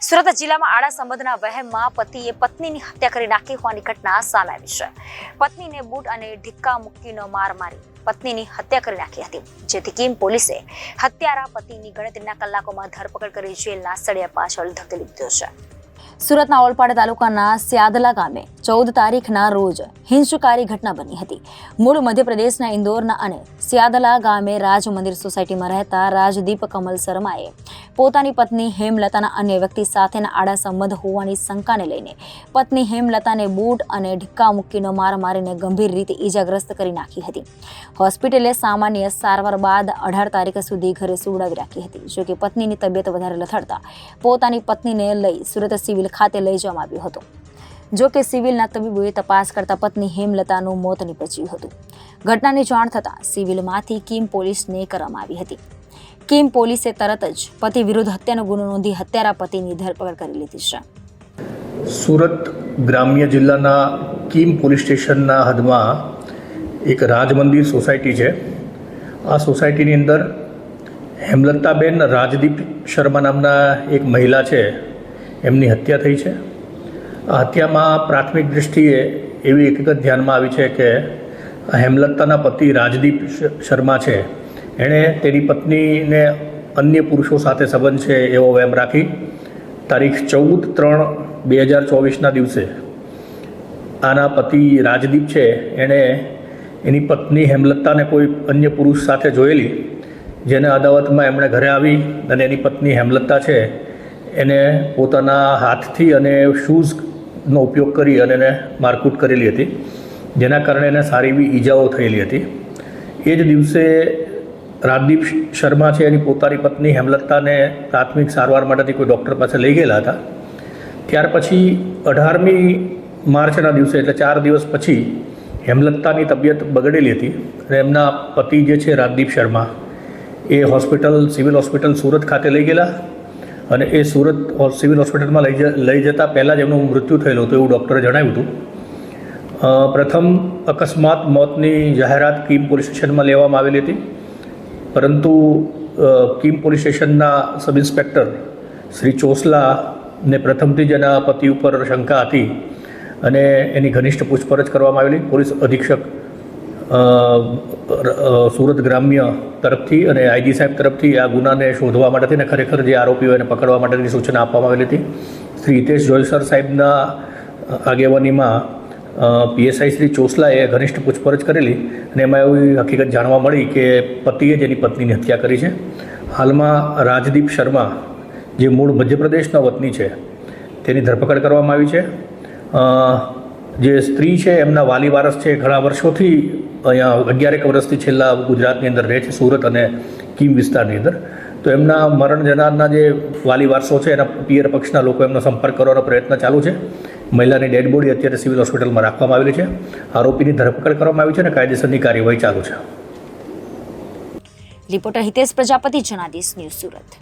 સુરત જિલ્લામાં આડા સંબંધના વહેમમાં પતિએ પત્નીની હત્યા કરી નાખી હોવાની ઘટના સામે આવી છે. પત્નીને બૂટ અને ઢીક્કા મૂકીનો માર મારી પત્નીની હત્યા કરી નાખી હતી. જેથી કિમ પોલીસે હત્યારા પતિની ગણતરીના કલાકોમાં ધરપકડ કરી જેલના સળિયા પાછળ ધકેલી દીધો છે. સુરતના ઓલપાડ તાલુકાના સ્યાદલા ગામે ચૌદ તારીખના રોજ હિંસુકારી ઘટના બની હતી. મૂળ મધ્યપ્રદેશના ઇન્દોરના અને સ્યાદલા ગામે રાજ મંદિર સોસાયટીમાં રહેતા રાજદીપ કમલ શર્માએ પોતાની પત્ની હેમલતાના અન્ય વ્યક્તિ સાથેના આડા સંબંધ હોવાની શંકાને લઈને પત્ની હેમલતાને બૂટ અને ઢીક્કા મૂકીનો માર મારીને ગંભીર રીતે ઈજાગ્રસ્ત કરી નાખી હતી. હોસ્પિટલે સામાન્ય સારવાર બાદ અઢાર તારીખ સુધી ઘરે સુવડાવી રાખી હતી, જોકે પત્નીની તબિયત વધારે લથડતા પોતાની પત્નીને લઈ સુરત સિવિલ ખાતે લઈ જવામાં આવ્યો હતો. જો કે સિવિલના તબીબોએ તપાસ કરતા પત્ની હેમલતાનું મોત નીપજ્યું હતું. ઘટનાની જાણ થતાં સિવિલમાંથી કિમ પોલીસને કરવામાં આવી હતી. કિમ પોલીસે તરત જ પતિ વિરુદ્ધ હત્યાનો ગુનો નોંધી હત્યારા પતિની ધરપકડ કરી લીધી છે. સુરત ગ્રામ્ય જિલ્લાના કિમ પોલીસ સ્ટેશનના હદમાં એક રાજમંદિર સોસાયટી છે. આ સોસાયટીની અંદર હેમલતાબેન રાજદીપ શર્મા નામના એક મહિલા છે. એમની હત્યા થઈ છે. આ હત્યામાં પ્રાથમિક દૃષ્ટિએ એવી હકીકત ધ્યાનમાં આવી છે કે હેમલતાના પતિ રાજદીપ શર્મા છે. એણે તેની પત્નીને અન્ય પુરુષો સાથે સંબંધ છે એવો વહેમ રાખી તારીખ ચૌદ ત્રણ બે હજાર ચોવીસના દિવસે આના પતિ રાજદીપ છે. એણે એની પત્ની હેમલતાને કોઈ અન્ય પુરુષ સાથે જોયેલી, જેને અદાવતમાં એમણે ઘરે આવી અને એની પત્ની હેમલતા છે. એને પોતાના હાથથી અને શૂઝનો ઉપયોગ કરી અને એને મારકૂટ કરેલી હતી. જેના કારણે એને સારી એવી ઈજાઓ થયેલી હતી. એ જ દિવસે રાજદીપ શર્મા છે એની પોતાની પત્ની હેમલતાને પ્રાથમિક સારવાર માટેથી કોઈ ડૉક્ટર પાસે લઈ ગયેલા હતા. ત્યાર પછી અઢારમી માર્ચના દિવસે, એટલે ચાર દિવસ પછી, હેમલતાની તબિયત બગડેલી હતી અને એમના પતિ જે છે રાજદીપ શર્મા, એ હોસ્પિટલ, સિવિલ હોસ્પિટલ સુરત ખાતે લઈ ગયેલા. અને એ સુરત સિવિલ હોસ્પિટલમાં લઈ લઈ જતાં પહેલાં જ એમનું મૃત્યુ થયેલું હતું એવું ડૉક્ટરે જણાવ્યું હતું. પ્રથમ અકસ્માત મોતની જાહેરાત કીમ પોલીસ સ્ટેશનમાં લેવામાં આવેલી હતી. પરંતુ કીમ પોલીસ સ્ટેશનના સબ ઇન્સ્પેક્ટર શ્રી ચોસલાને પ્રથમથી જ એના પતિ ઉપર શંકા હતી અને એની ઘનિષ્ઠ પૂછપરછ કરવામાં આવેલી. પોલીસ અધિક્ષક સુરત ગ્રામ્ય તરફથી અને આઈજી સાહેબ તરફથી આ ગુનાને શોધવા માટેથી અને ખરેખર જે આરોપીઓ એને પકડવા માટેની સૂચના આપવામાં આવેલી હતી. શ્રી હિતેશ જોયસર સાહેબના આગેવાનીમાં પીએસઆઈ શ્રી ચોસલાએ ઘનિષ્ઠ પૂછપરછ કરેલી અને એમાં એવી હકીકત જાણવા મળી કે પતિએ જ એની પત્નીની હત્યા કરી છે. હાલમાં રાજદીપ શર્મા, જે મૂળ મધ્યપ્રદેશના વતની છે, તેની ધરપકડ કરવામાં આવી છે. જે સ્ત્રી છે, એમના વાલી વારસ છે, ઘણા વર્ષોથી અહીંયા અગિયારેક વર્ષથી છેલ્લા ગુજરાતની અંદર રહે છે સુરત અને કીમ વિસ્તારની અંદર. તો એમના મરણ જનારના જે વાલી વારસો છે, એના પિયર પક્ષના લોકો એમનો સંપર્ક કરવાનો પ્રયત્ન ચાલુ છે. મહિલાની ડેડ બોડી અત્યારે સિવિલ હોસ્પિટલમાં રાખવામાં આવેલી છે. આરોપીની ધરપકડ કરવામાં આવી છે અને કાયદેસરની કાર્યવાહી ચાલુ છે. Reporter Hitesh Prajapati Janadesh news Surat.